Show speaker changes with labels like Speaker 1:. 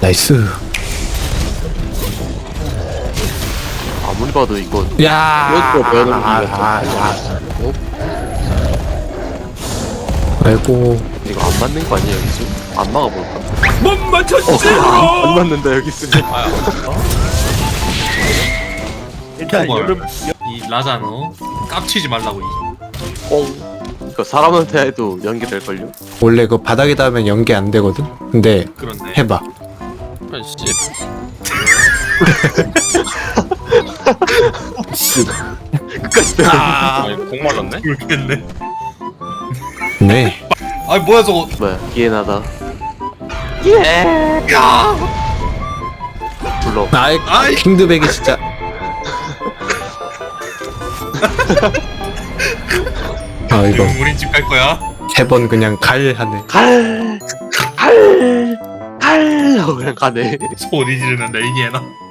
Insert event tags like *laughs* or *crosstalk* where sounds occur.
Speaker 1: 나이스
Speaker 2: 아무리 봐도 이거
Speaker 1: 야
Speaker 2: 이것도
Speaker 1: 아. 아, 아. 아이고
Speaker 2: 이거 안 맞는 거 아니에요 여기서? 안 막아볼까?
Speaker 3: 못 맞췄지
Speaker 2: 안 맞는다 여기 있으면
Speaker 3: 일단
Speaker 4: 뭘.
Speaker 3: 여름
Speaker 4: 이 라자노 깝치지 말라고
Speaker 2: 이뻥 이거 사람한테 해도 연결될걸요?
Speaker 1: 원래 그 바닥에 닿으면 연계 안 되거든 근데
Speaker 4: 그런데
Speaker 1: 해봐
Speaker 2: 아씨. 끝까지
Speaker 3: 빼아공 말랐네?
Speaker 4: 모르겠네.
Speaker 1: 네.
Speaker 4: 아 뭐야 저거?
Speaker 2: 뭐야 기회나다. 예 불러.
Speaker 1: 아이
Speaker 4: 아이.
Speaker 1: 킹드백이 진짜. *laughs* 아 이거.
Speaker 4: 우린 집 갈 거야?
Speaker 1: 세 번 그냥 갈 하네.
Speaker 2: 갈! 갈! 갈! 하고 그냥 가네
Speaker 4: 소리 지르는 레이니에나